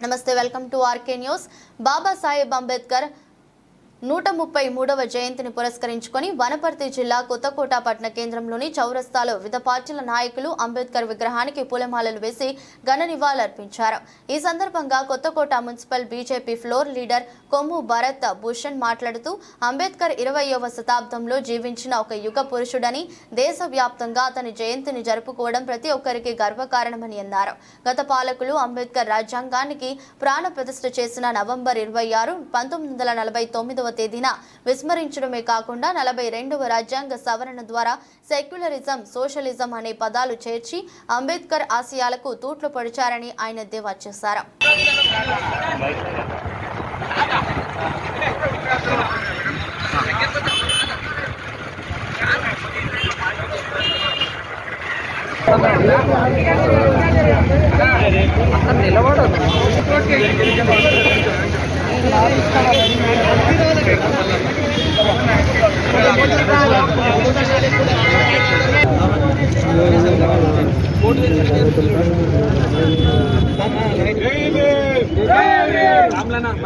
నమస్తే welcome to RK news Babasaheb Ambedkar నూట ముప్పై మూడవ జయంతిని పురస్కరించుకొని వనపర్తి జిల్లా కొత్తకోట పట్టణ కేంద్రంలోని చౌరస్తాలో వివిధ పార్టీల నాయకులు అంబేద్కర్ విగ్రహానికి పూలమాలలు వేసి ఘన నివాళులర్పించారు. ఈ సందర్భంగా Kothakota municipal BJP floor leader Kommu Bharat Bhushan మాట్లాడుతూ అంబేద్కర్ ఇరవయవ శతాబ్దంలో జీవించిన ఒక యుగ పురుషుడని దేశవ్యాప్తంగా అతని జయంతిని జరుపుకోవడం ప్రతి ఒక్కరికి గర్వకారణమని అన్నారు. గత పాలకులు అంబేద్కర్ రాజ్యాంగానికి ప్రాణ ప్రతిష్ఠ చేసిన నవంబర్ ఇరవై ఆరు పంతొమ్మిది వందల నలభై తొమ్మిదవ తేదీన విస్మరించడమే కాకుండా నలభై రెండవ రాజ్యాంగ సవరణ ద్వారా సెక్యులరిజం సోషలిజం అనే పదాలు చేర్చి అంబేద్కర్ ఆశయాలకు తూట్లు పొడిచారని ఆయన ఎద్దేవా చేశారు.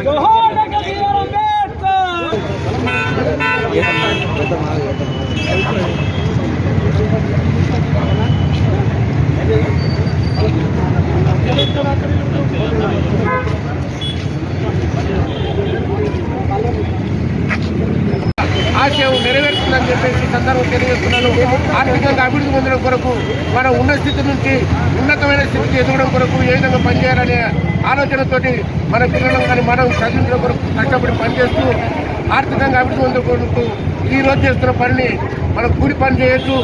జోహార్ డాక్టర్ బిఆర్ అంబేద్కర్ ఆశయం చేయాలని చెప్పేసి సందర్భం తెలియజేస్తున్నాను. ఆర్థికంగా అభివృద్ధి పొందడం కొరకు మన ఉన్న స్థితి నుంచి ఉన్నతమైన స్థితికి ఎదగడం కొరకు ఏ విధంగా పనిచేయాలనే ఆలోచనతోటి మన పిల్లలను కానీ మనం చదివించడం కొరకు కష్టపడి పనిచేస్తూ ఆర్థికంగా అభివృద్ధి పొందడం కొరకు ఈ రోజు చేస్తున్న పనిని మనం కూలి పని చేయొచ్చు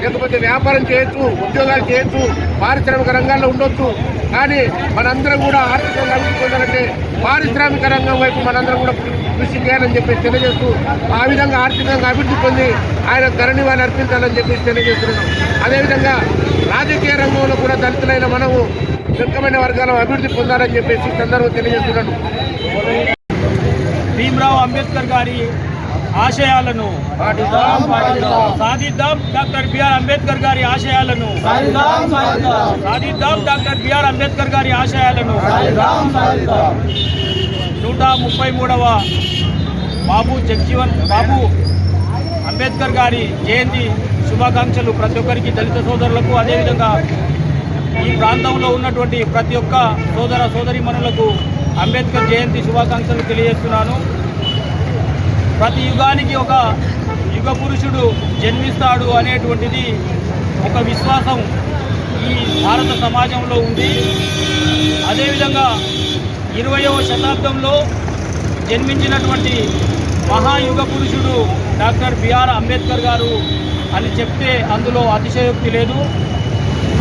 లేకపోతే వ్యాపారం చేయొచ్చు ఉద్యోగాలు చేయొచ్చు పారిశ్రామిక రంగాల్లో ఉండొచ్చు. కానీ మనందరం కూడా ఆర్థికంగా అభివృద్ధి పొందాలంటే పారిశ్రామిక రంగం వైపు మనందరం కూడా కృషి చేయాలని చెప్పేసి తెలియజేస్తూ ఆ విధంగా ఆర్థికంగా అభివృద్ధి పొంది ఆయన ధరణివాన్ని అర్పించాలని చెప్పేసి తెలియజేస్తున్నాం. అదేవిధంగా రాజకీయ రంగంలో కూడా దళితులైన మనము వెనుకమైన వర్గాల అభివృద్ధి పొందాలని చెప్పేసి సందర్భం తెలియజేస్తున్నాను. భీమరావు అంబేద్కర్ గారి ఆశయాలను సాధిద్దాం డాక్టర్ బిఆర్ అంబేద్కర్ గారి ఆశయాలను సాధిద్దాం డాక్టర్ బిఆర్ అంబేద్కర్ గారి ఆశయాలను నూట ముప్పై మూడవ బాబు జగ్జీవన్ బాబు అంబేద్కర్ గారి జయంతి శుభాకాంక్షలు ప్రతి ఒక్కరికి దళిత సోదరులకు. అదేవిధంగా ఈ ప్రాంతంలో ఉన్నటువంటి ప్రతి ఒక్క సోదర సోదరిమణులకు అంబేద్కర్ జయంతి శుభాకాంక్షలు తెలియజేస్తున్నాను. ప్రతి యుగానికి ఒక యుగ పురుషుడు జన్మిస్తాడు అనేటువంటిది ఒక విశ్వాసం ఈ భారత సమాజంలో ఉంది. అదేవిధంగా ఇరవయవ శతాబ్దంలో జన్మించినటువంటి మహాయుగ పురుషుడు డాక్టర్ బిఆర్ అంబేద్కర్ గారు అని చెప్తే అందులో అతిశయోక్తి లేదు.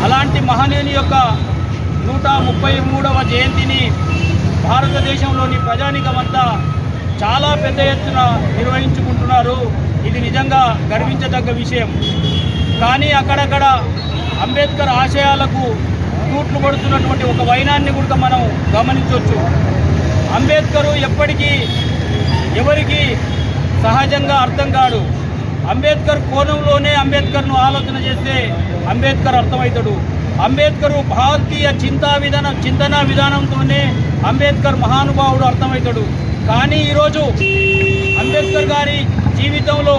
అలాంటి మహనీయుని యొక్క నూట ముప్పై మూడవ జయంతిని భారతదేశంలోని ప్రజానికమంతా చాలా పెద్ద ఎత్తున నిర్వహించుకుంటున్నారు. ఇది నిజంగా గర్వించదగ్గ విషయం. కానీ అక్కడక్కడ అంబేద్కర్ ఆశయాలకు తూట్లు పడుతున్నటువంటి ఒక వైనాన్ని కూడా మనం గమనించవచ్చు. అంబేద్కరు ఎప్పటికీ ఎవరికి సహజంగా అర్థం కాడు. అంబేద్కర్ కోణంలోనే అంబేద్కర్ను ఆలోచన చేస్తే అంబేద్కర్ అర్థమవుతాడు. అంబేద్కరు భారతీయ చింతా విధానం చింతన విధానంతోనే అంబేద్కర్ మహానుభావుడు అర్థమవుతాడు. కానీ ఈరోజు అంబేద్కర్ గారి జీవితంలో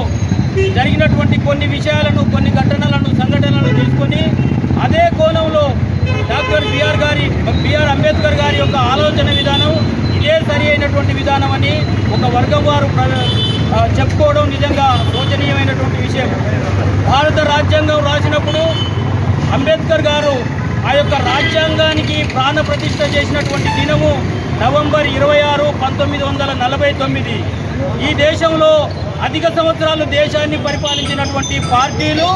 జరిగినటువంటి కొన్ని విషయాలను కొన్ని ఘటనలను సంఘటనలను తీసుకొని అదే కోణంలో డాక్టర్ బిఆర్ గారి బిఆర్ అంబేద్కర్ గారి యొక్క ఆలోచన విధానం ఇదే సరి అయినటువంటి విధానం అని ఒక వర్గం వారు ప్ర- చెప్పుకోవడం నిజంగా శోచనీయమైనటువంటి విషయం. భారత రాజ్యాంగం రాసినప్పుడు అంబేద్కర్ గారు ఆ యొక్క రాజ్యాంగానికి ప్రాణ ప్రతిష్ట చేసినటువంటి దినము నవంబర్ ఇరవై ఆరు పంతొమ్మిది వందల నలభై తొమ్మిది. ఈ దేశంలో అధిక సంవత్సరాలు దేశాన్ని పరిపాలించినటువంటి పార్టీలు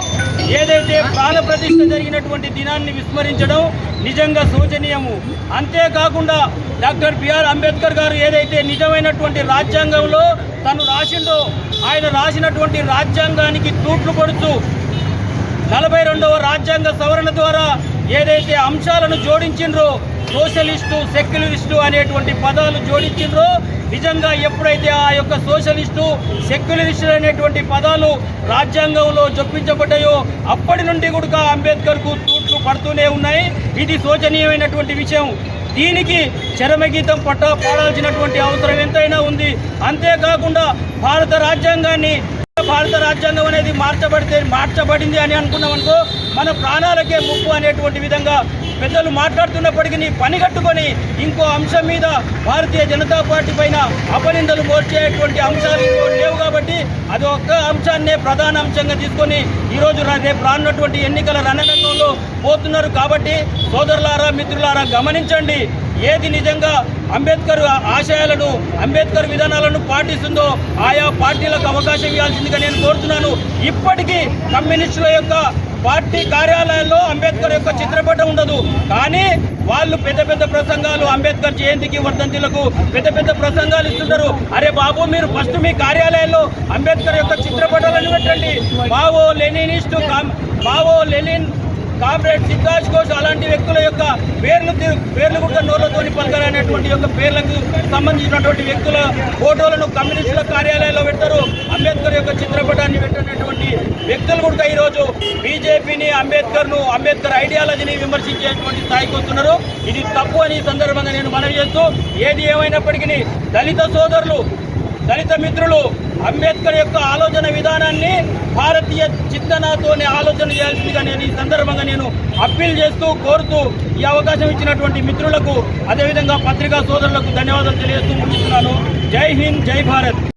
ఏదైతే ప్రాణప్రతిష్ఠ జరిగినటువంటి దినాన్ని విస్మరించడం నిజంగా శోచనీయము. అంతేకాకుండా డాక్టర్ బిఆర్ అంబేద్కర్ గారు ఏదైతే నిజమైనటువంటి రాజ్యాంగంలో తను రాసిండో ఆయన రాసినటువంటి రాజ్యాంగానికి తూట్లు కొడుతూ నలభై రెండవ రాజ్యాంగ సవరణ ద్వారా ఏదైతే అంశాలను జోడించిండ్రో సోషలిస్టు సెక్యులరిస్టు అనేటువంటి పదాలు జోడించిండ్రో నిజంగా ఎప్పుడైతే ఆ యొక్క సోషలిస్టు సెక్యులరిస్టు అనేటువంటి పదాలు రాజ్యాంగంలో జొప్పించబడ్డాయో అప్పటి నుండి కూడా అంబేద్కర్కు తూట్లు పడుతూనే ఉన్నాయి. ఇది శోచనీయమైనటువంటి విషయం. దీనికి చరమగీతం పట్ట పాడాల్సినటువంటి అవసరం ఎంతైనా ఉంది. అంతేకాకుండా భారత రాజ్యాంగాన్ని భారత రాజ్యాంగం అనేది మార్చబడితే మార్చబడింది అని అనుకున్నాం అనుకో మన ప్రాణాలకే ముప్పు అనేటువంటి విధంగా పెద్దలు మాట్లాడుతున్నప్పటికీ పని కట్టుకొని ఇంకో అంశం మీద భారతీయ జనతా పార్టీ పైన అపనిందలు మోర్చేటువంటి అంశాలు లేవు కాబట్టి అది ఒక్క అంశాన్నే ప్రధాన అంశంగా తీసుకొని ఈరోజు రేపు రానున్నటువంటి ఎన్నికల రణరంగంలో పోతున్నారు కాబట్టి సోదరులారా మిత్రులారా గమనించండి ఏది నిజంగా అంబేద్కర్ ఆశయాలను అంబేద్కర్ విధానాలను పాటిస్తుందో ఆయా పార్టీలకు అవకాశం ఇవ్వాల్సిందిగా నేను కోరుతున్నాను. ఇప్పటికీ కమ్యూనిస్టుల యొక్క పార్టీ కార్యాలయాల్లో అంబేద్కర్ యొక్క చిత్రపటం ఉండదు. కానీ వాళ్ళు పెద్ద పెద్ద ప్రసంగాలు అంబేద్కర్ జయంతికి వర్ధంతులకు పెద్ద పెద్ద ప్రసంగాలు ఇస్తుంటారు. అరే బాబు మీరు ఫస్ట్ మీ కార్యాలయంలో అంబేద్కర్ యొక్క చిత్రపటాలను పెట్టండి. బావో లెనినిస్ట్ బావో లెనిన్ కామ్రేడ్ సిద్ధార్థ్ ఘోష్ అలాంటి వ్యక్తుల యొక్క పేర్లు పేర్లు కూడా నోళ్ళతోని పలకలనేటువంటి యొక్క పేర్లకు సంబంధించినటువంటి వ్యక్తుల ఫోటోలను కమ్యూనిస్టుల కార్యాలయాల్లో పెట్టారు అంబేద్కర్ యొక్క చిత్రపటాన్ని పెట్టినటువంటి వ్యక్తులు కూడా ఈరోజు బీజేపీని అంబేద్కర్ను అంబేద్కర్ ఐడియాలజీని విమర్శించేటువంటి స్థాయికి వస్తున్నారు. ఇది తప్పు అని సందర్భంగా నేను మనవి చేస్తూ ఏది ఏమైనప్పటికీ దళిత సోదరులు దళిత మిత్రులు అంబేద్కర్ యొక్క ఆలోచన విధానాన్ని భారతీయ చింతనతోనే ఆలోచన చేయాల్సిందిగా నేను ఈ సందర్భంగా నేను అప్పీల్ చేస్తూ కోరుతూ ఈ అవకాశం ఇచ్చినటువంటి మిత్రులకు అదేవిధంగా పత్రికా సోదరులకు ధన్యవాదాలు తెలియజేస్తూ ముగిస్తున్నాను. జై హింద్ జై భారత్.